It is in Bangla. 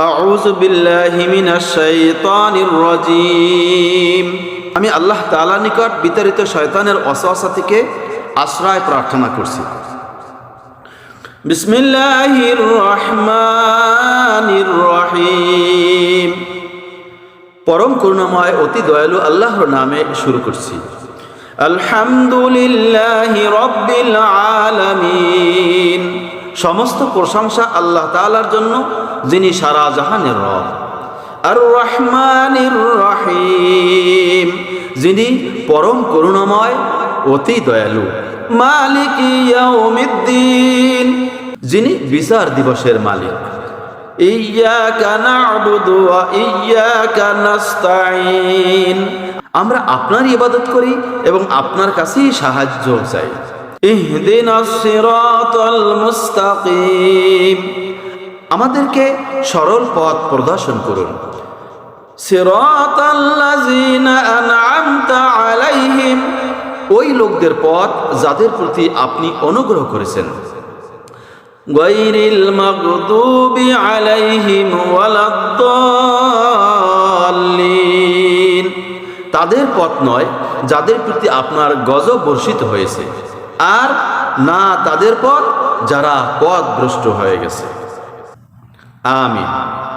أعوذ بالله من الشيطان الرجيم আমি আল্লাহ তাআলা নিকট বিতাড়িত শয়তানের অসওয়াসা থেকে আশ্রয় প্রার্থনা করছি বিসমিল্লাহির রহমানির রহিম পরম করুণাময় অতি দয়ালু আল্লাহর নামে শুরু করছি আলহামদুলিল্লাহ রব্বিল আলামিন সমস্ত প্রশংসা আল্লাহ তাআলার জন্য যিনি সারা জাহানের রব। আর রহমানির রহিম যিনি পরম করুণাময়, অতি দয়ালু। মালিক ইয়াউমিদ্দিন, যিনি বিচার দিবসের মালিক। ইয়াকা না'বুদু ওয়া ইয়াকা নাস্তাঈন। আমরা আপনার ইবাদত করি এবং আপনার কাছেই সাহায্য চাই। ইহদিনাস সিরাতাল মুস্তাকিম। আমাদেরকে সরল পথ প্রদর্শন করুন। আলাইহিম। ওই লোকদের পথ যাদের প্রতি আপনি অনুগ্রহ করেছেন। গৈরিল মাগদুবি আলাইহিম ওয়ালাদ্দাল্লিন। তাদের পথ নয় যাদের প্রতি আপনার গজব বর্ষিত হয়েছে। আর না তাদের পথ যারা পথ ভ্রষ্ট হয়ে গেছে। Amém.